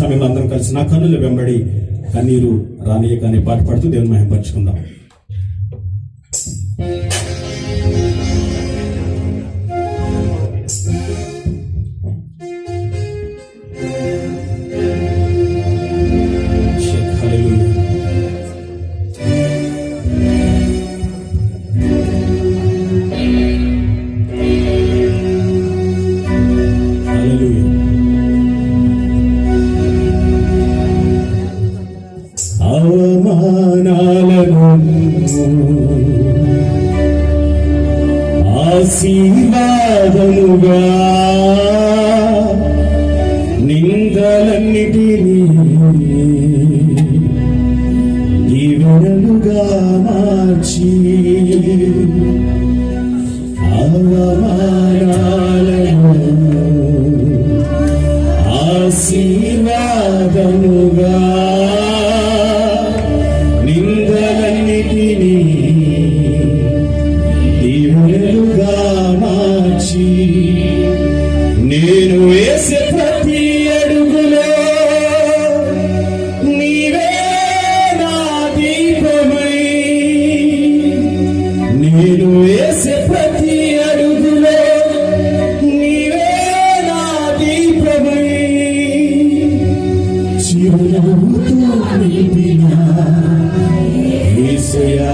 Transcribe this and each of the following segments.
సమయంలో అందరం కలిసి నా కన్నులు వెంబడి కన్నీరు రానీయక కానీ పాటు పాడుతూ దేవుని మహిమ పరుచుకుందాం సింహాదనుగా నిందలన్నిటినీ దీవెనలుగా మార్చి అవమానాలను ఆశీర్వాదముగా జీవనముతో నింపిన ఏసయా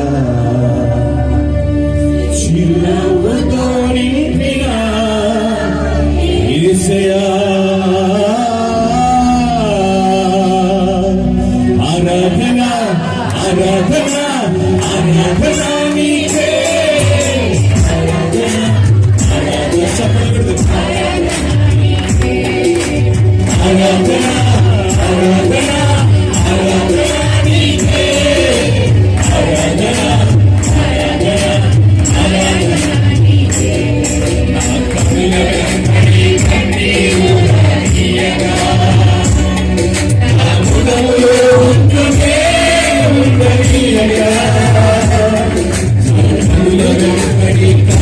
Baby.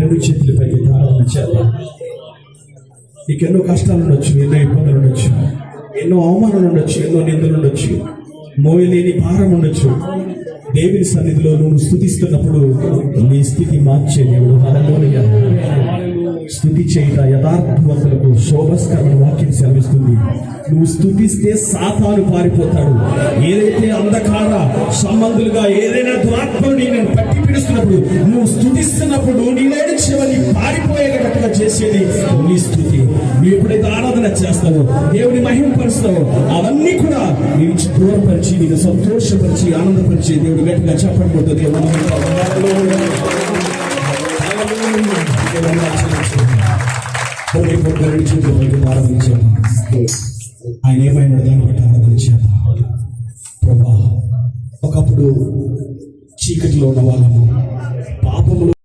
రెండు చేతుల పైకి ఆరాధన చేద్దాం. నీకు ఎన్నో కష్టాలు ఉండొచ్చు ఎన్నో ఇబ్బందులు ఉండొచ్చు ఎన్నో అవమానాలు ఉండొచ్చు ఎన్నో నిందలు ఉండొచ్చు మోయలేని భారం ఉండొచ్చు. దేవుని సన్నిధిలో నువ్వు స్థుతిస్తున్నప్పుడు నీ స్థితి మార్చే దేవుడు హల్లెలూయా చేయట యథార్థవంతులకు శోభస్కరమైన వాక్యం సెలవిస్తుంది. నువ్వు స్థుతిస్తే సాతాను పారిపోతాడు. ఏదైతే అంధకార సంబంధులుగా ఏదైనా దురాత్మలు నేను పట్టి పిడుస్తున్నప్పుడు నువ్వు స్థుతిస్తున్నప్పుడు నీ చివరి పారిపోయేటట్టుగా చేసేది నీ స్థుతి నువ్వు ఎప్పుడైతే ఆరాధన చేస్తావో దేవుని మహిమపరుస్తావో అవన్నీ కూడా నీ నుంచి దూరపరిచి నేను సంతోషపరిచి ఆనందపరిచి దేవుడు గట్టిగా చెప్పకపోతే దేవుడు ఆరాధించాడు ఆయన ఏమైనా దాన్ని బట్టి ఆరాధించాడు ప్రభా ఒకప్పుడు చీకటిలో ఉన్న వాళ్ళము